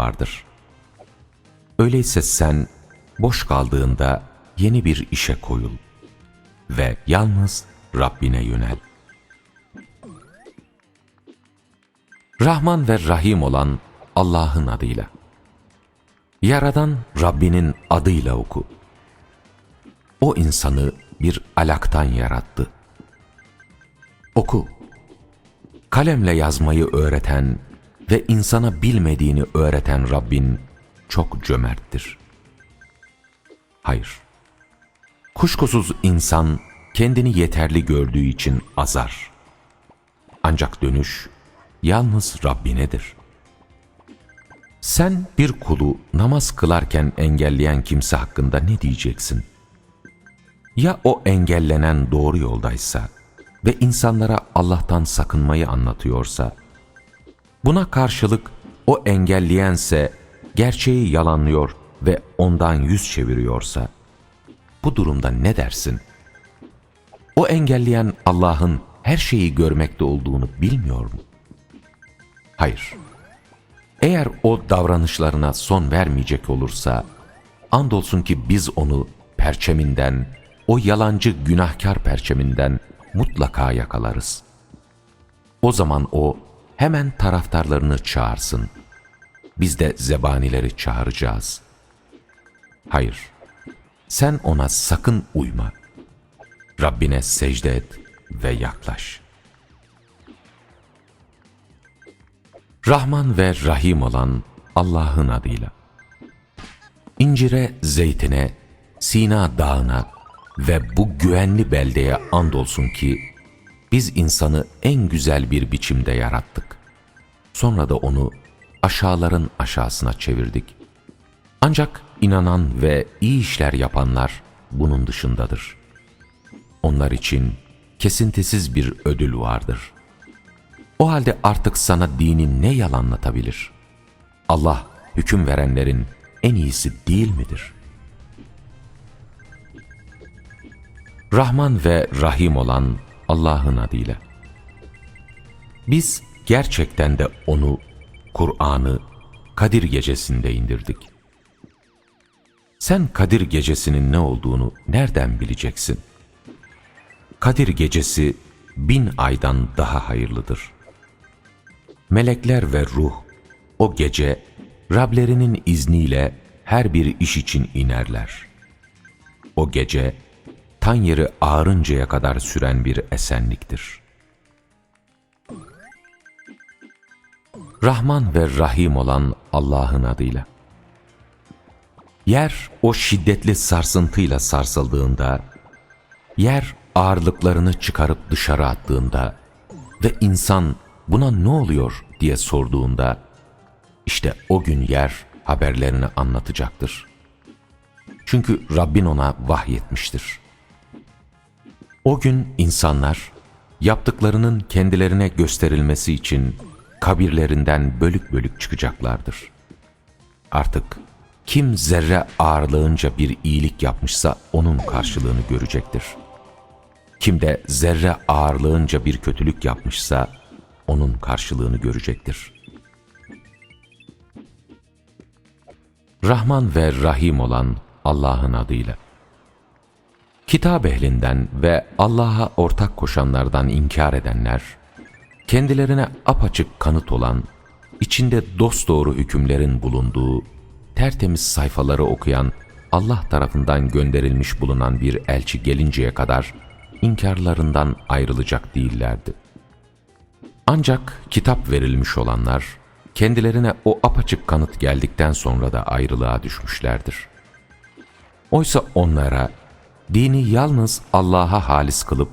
vardır. Öyleyse sen boş kaldığında yeni bir işe koyul ve yalnız Rabbine yönel. Rahman ve Rahim olan Allah'ın adıyla. Yaradan Rabbinin adıyla oku. O insanı bir alaktan yarattı. Oku. Kalemle yazmayı öğreten ve insana bilmediğini öğreten Rabbin çok cömerttir. Hayır. Kuşkusuz insan kendini yeterli gördüğü için azar. Ancak dönüş yalnız Rabbinedir. Sen bir kulu namaz kılarken engelleyen kimse hakkında ne diyeceksin? Ya o engellenen doğru yoldaysa ve insanlara Allah'tan sakınmayı anlatıyorsa, buna karşılık o engelleyense gerçeği yalanlıyor ve ondan yüz çeviriyorsa, bu durumda ne dersin? O engelleyen Allah'ın her şeyi görmekte olduğunu bilmiyor mu? Hayır. Eğer o davranışlarına son vermeyecek olursa, andolsun ki biz onu perçeminden, o yalancı günahkar perçeminden mutlaka yakalarız. O zaman o hemen taraftarlarını çağırsın. Biz de zebanileri çağıracağız. Hayır, sen ona sakın uyma. Rabbine secde et ve yaklaş. Rahman ve Rahim olan Allah'ın adıyla. İncire, zeytine, Sina dağına ve bu güvenli beldeye andolsun ki biz insanı en güzel bir biçimde yarattık. Sonra da onu aşağıların aşağısına çevirdik. Ancak inanan ve iyi işler yapanlar bunun dışındadır. Onlar için kesintisiz bir ödül vardır. O halde artık sana dinin ne yalanlatabilir? Allah hüküm verenlerin en iyisi değil midir? Rahman ve Rahim olan Allah'ın adıyla. Biz gerçekten de onu, Kur'an'ı Kadir gecesinde indirdik. Sen Kadir gecesinin ne olduğunu nereden bileceksin? Kadir gecesi bin aydan daha hayırlıdır. Melekler ve ruh o gece Rablerinin izniyle her bir iş için inerler. O gece tan yeri ağarıncaya kadar süren bir esenliktir. Rahman ve Rahim olan Allah'ın adıyla. Yer o şiddetli sarsıntıyla sarsıldığında, yer ağırlıklarını çıkarıp dışarı attığında ve insan buna ne oluyor diye sorduğunda, işte o gün yer haberlerini anlatacaktır. Çünkü Rabbin ona vahyetmiştir. O gün insanlar yaptıklarının kendilerine gösterilmesi için kabirlerinden bölük bölük çıkacaklardır. Artık kim zerre ağırlığınca bir iyilik yapmışsa onun karşılığını görecektir. Kim de zerre ağırlığınca bir kötülük yapmışsa onun karşılığını görecektir. Rahman ve Rahim olan Allah'ın adıyla. Kitap ehlinden ve Allah'a ortak koşanlardan inkar edenler, kendilerine apaçık kanıt olan, içinde dosdoğru hükümlerin bulunduğu, tertemiz sayfaları okuyan, Allah tarafından gönderilmiş bulunan bir elçi gelinceye kadar inkarlarından ayrılacak değillerdi. Ancak kitap verilmiş olanlar, kendilerine o apaçık kanıt geldikten sonra da ayrılığa düşmüşlerdir. Oysa onlara, dini yalnız Allah'a halis kılıp,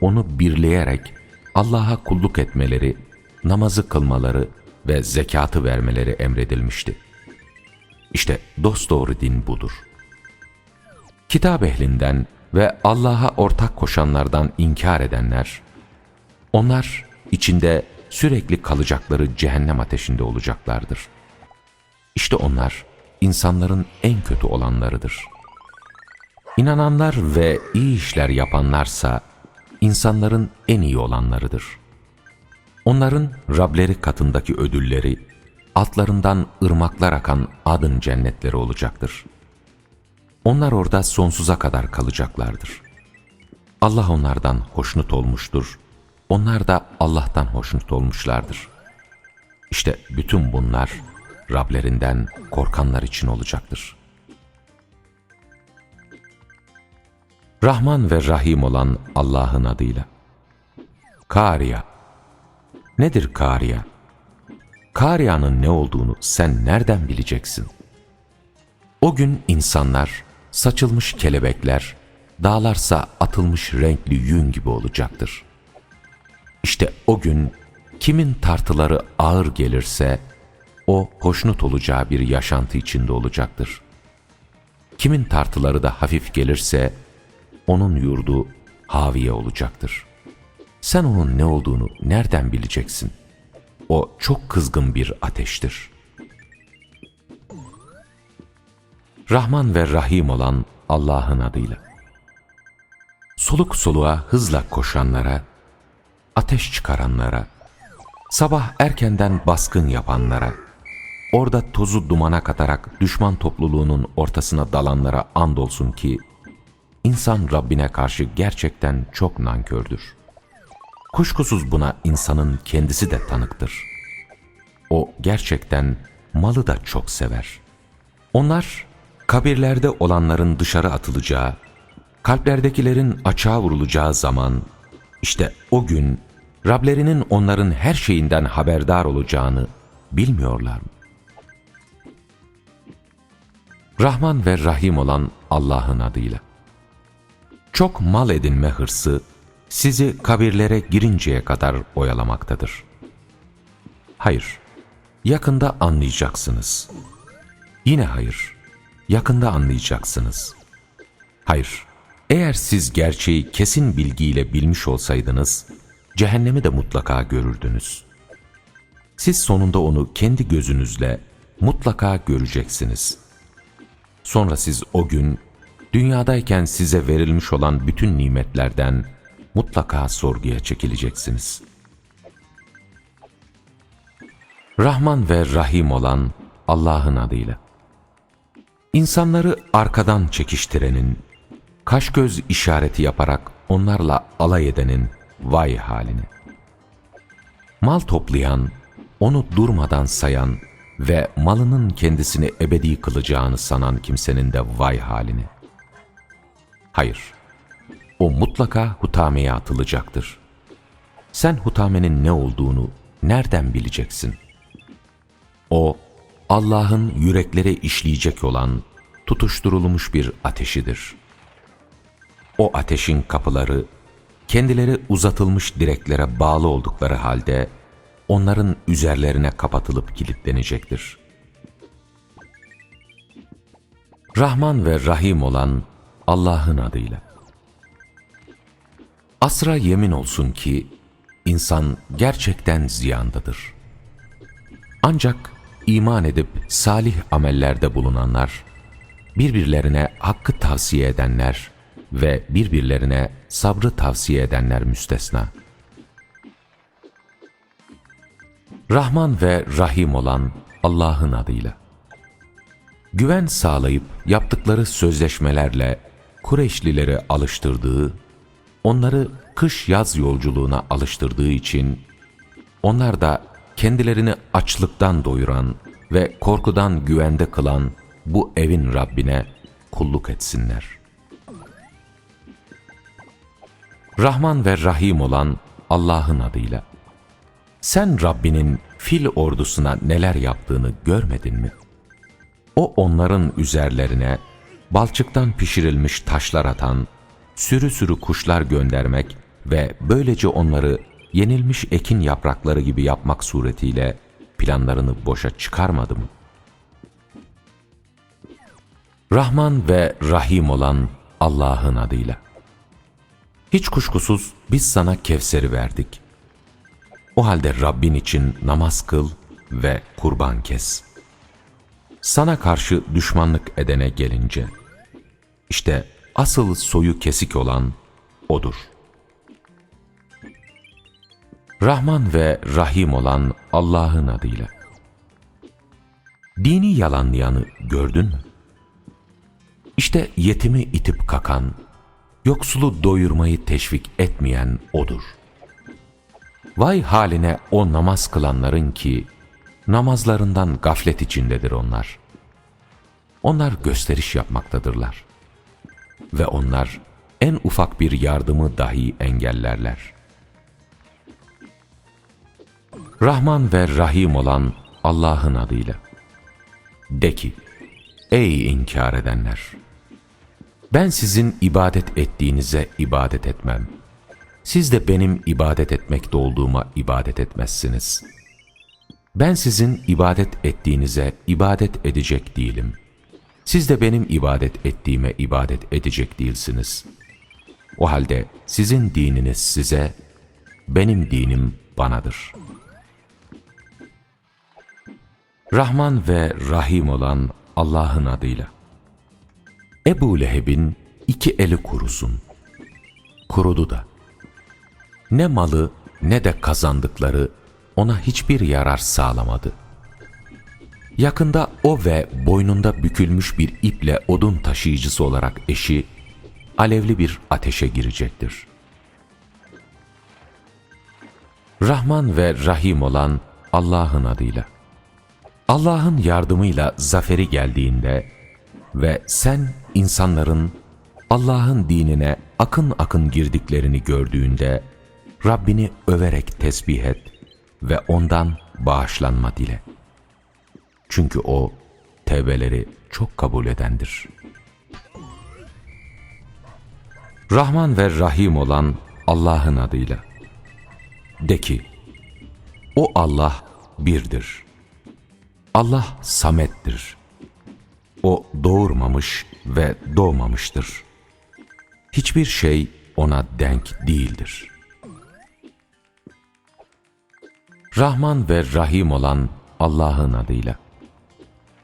onu birleyerek Allah'a kulluk etmeleri, namazı kılmaları ve zekatı vermeleri emredilmişti. İşte dosdoğru din budur. Kitap ehlinden ve Allah'a ortak koşanlardan inkar edenler, onlar içinde sürekli kalacakları cehennem ateşinde olacaklardır. İşte onlar insanların en kötü olanlarıdır. İnananlar ve iyi işler yapanlarsa insanların en iyi olanlarıdır. Onların Rableri katındaki ödülleri altlarından ırmaklar akan adın cennetleri olacaktır. Onlar orada sonsuza kadar kalacaklardır. Allah onlardan hoşnut olmuştur. Onlar da Allah'tan hoşnut olmuşlardır. İşte bütün bunlar Rablerinden korkanlar için olacaktır. Rahman ve Rahim olan Allah'ın adıyla. Kariya. Nedir Kariya? Kariya'nın ne olduğunu sen nereden bileceksin? O gün insanlar, saçılmış kelebekler, dağlarsa atılmış renkli yün gibi olacaktır. İşte o gün kimin tartıları ağır gelirse, o hoşnut olacağı bir yaşantı içinde olacaktır. Kimin tartıları da hafif gelirse, onun yurdu haviye olacaktır. Sen onun ne olduğunu nereden bileceksin? O çok kızgın bir ateştir. Rahman ve Rahim olan Allah'ın adıyla. Soluk soluğa hızla koşanlara, ateş çıkaranlara, sabah erkenden baskın yapanlara, orada tozu dumana katarak düşman topluluğunun ortasına dalanlara andolsun ki, insan Rabbine karşı gerçekten çok nankördür. Kuşkusuz buna insanın kendisi de tanıktır. O gerçekten malı da çok sever. Onlar kabirlerde olanların dışarı atılacağı, kalplerdekilerin açığa vurulacağı zaman, işte o gün Rablerinin onların her şeyinden haberdar olacağını bilmiyorlar mı? Rahman ve Rahim olan Allah'ın adıyla. Çok mal edinme hırsı sizi kabirlere girinceye kadar oyalamaktadır. Hayır, yakında anlayacaksınız. Yine hayır, yakında anlayacaksınız. Hayır, eğer siz gerçeği kesin bilgiyle bilmiş olsaydınız, cehennemi de mutlaka görürdünüz. Siz sonunda onu kendi gözünüzle mutlaka göreceksiniz. Sonra siz o gün, dünyadayken size verilmiş olan bütün nimetlerden mutlaka sorguya çekileceksiniz. Rahman ve Rahim olan Allah'ın adıyla. İnsanları arkadan çekiştirenin, kaş göz işareti yaparak onlarla alay edenin vay halini. Mal toplayan, onu durmadan sayan ve malının kendisini ebedi kılacağını sanan kimsenin de vay halini. Hayır, o mutlaka hutameye atılacaktır. Sen hutamenin ne olduğunu nereden bileceksin? O, Allah'ın yüreklere işleyecek olan tutuşturulmuş bir ateşidir. O ateşin kapıları, kendileri uzatılmış direklere bağlı oldukları halde, onların üzerlerine kapatılıp kilitlenecektir. Rahman ve Rahim olan Allah'ın adıyla. Asra yemin olsun ki insan gerçekten ziyandadır. Ancak iman edip salih amellerde bulunanlar, birbirlerine hakkı tavsiye edenler ve birbirlerine sabrı tavsiye edenler müstesna. Rahman ve Rahim olan Allah'ın adıyla. Güven sağlayıp yaptıkları sözleşmelerle Kureyşlileri alıştırdığı, onları kış-yaz yolculuğuna alıştırdığı için, onlar da kendilerini açlıktan doyuran ve korkudan güvende kılan bu evin Rabbine kulluk etsinler. Rahman ve Rahim olan Allah'ın adıyla. Sen Rabbinin fil ordusuna neler yaptığını görmedin mi? O onların üzerlerine balçıktan pişirilmiş taşlar atan, sürü sürü kuşlar göndermek ve böylece onları yenilmiş ekin yaprakları gibi yapmak suretiyle planlarını boşa çıkarmadı mı? Rahman ve Rahim olan Allah'ın adıyla. Hiç kuşkusuz biz sana Kevser'i verdik. O halde Rabbin için namaz kıl ve kurban kes. Sana karşı düşmanlık edene gelince, işte asıl soyu kesik olan O'dur. Rahman ve Rahim olan Allah'ın adıyla. Dini yalanlayanı gördün mü? İşte yetimi itip kakan, yoksulu doyurmayı teşvik etmeyen odur. Vay haline o namaz kılanların ki, namazlarından gaflet içindedir onlar. Onlar gösteriş yapmaktadırlar. Ve onlar en ufak bir yardımı dahi engellerler. Rahman ve Rahim olan Allah'ın adıyla. De ki, ey inkar edenler! Ben sizin ibadet ettiğinize ibadet etmem. Siz de benim ibadet etmekte olduğuma ibadet etmezsiniz. Ben sizin ibadet ettiğinize ibadet edecek değilim. Siz de benim ibadet ettiğime ibadet edecek değilsiniz. O halde sizin dininiz size, benim dinim banadır. Rahman ve Rahim olan Allah'ın adıyla. Ebu Leheb'in iki eli kurusun. Kurudu da. Ne malı ne de kazandıkları ona hiçbir yarar sağlamadı. Yakında o ve boynunda bükülmüş bir iple odun taşıyıcısı olarak eşi, alevli bir ateşe girecektir. Rahman ve Rahim olan Allah'ın adıyla. Allah'ın yardımıyla zaferi geldiğinde ve sen insanların Allah'ın dinine akın akın girdiklerini gördüğünde Rabbini överek tesbih et ve ondan bağışlanma dile. Çünkü o tevbeleri çok kabul edendir. Rahman ve Rahim olan Allah'ın adıyla. De ki, o Allah birdir. Allah samettir. O doğurmamış ve doğmamıştır. Hiçbir şey ona denk değildir. Rahman ve Rahim olan Allah'ın adıyla.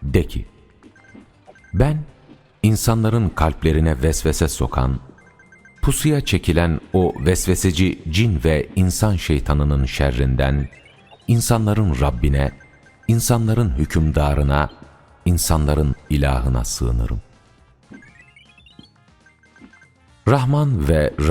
De ki, ben insanların kalplerine vesvese sokan, pusuya çekilen o vesveseci cin ve insan şeytanının şerrinden, insanların Rabbine, insanların hükümdarına, insanların ilahına sığınırım. Rahman ve